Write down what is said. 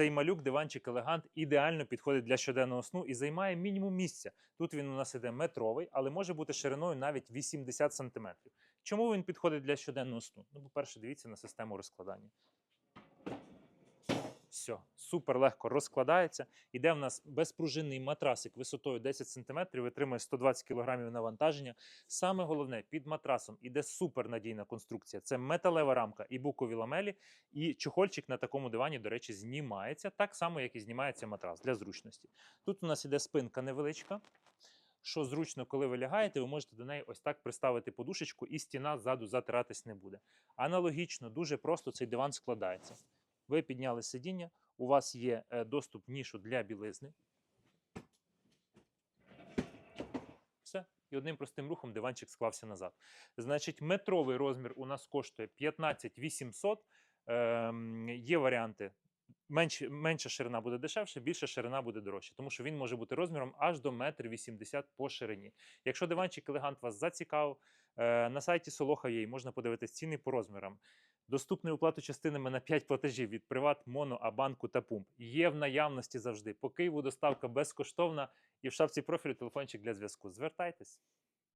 Цей малюк, диванчик елегант, ідеально підходить для щоденного сну і займає мінімум місця. Тут він у нас іде метровий, але може бути шириною навіть 80 см. Чому він підходить для щоденного сну? Ну, по-перше, дивіться на систему розкладання. Все, супер легко розкладається. Іде в нас безпружинний матрасик висотою 10 см, витримує 120 кг навантаження. Саме головне, під матрасом іде супернадійна конструкція. Це металева рамка і букові ламелі, і чохольчик на такому дивані, до речі, знімається так само, як і знімається матрас для зручності. Тут у нас іде спинка невеличка. Що зручно, коли ви лягаєте, ви можете до неї ось так приставити подушечку, і стіна ззаду затиратись не буде. Аналогічно, дуже просто цей диван складається. Ви підняли сидіння, у вас є е, доступ в нішу для білизни. Все. І одним простим рухом диванчик склався назад. Значить, метровий розмір у нас коштує 15 800. Ем, є варіанти. Менш, менша ширина буде дешевше, більша ширина буде дорожче, тому що він може бути розміром аж до 1,80 м по ширині. Якщо диванчик елегант вас зацікавив, е, на сайті Soloha.ua можна подивитись ціни по розмірам. Доступний оплати частинами на 5 платежів від Приват, Моно, Абанку та Пумп. Є в наявності завжди. По Києву доставка безкоштовна і в шапці профілю телефончик для зв'язку. Звертайтесь.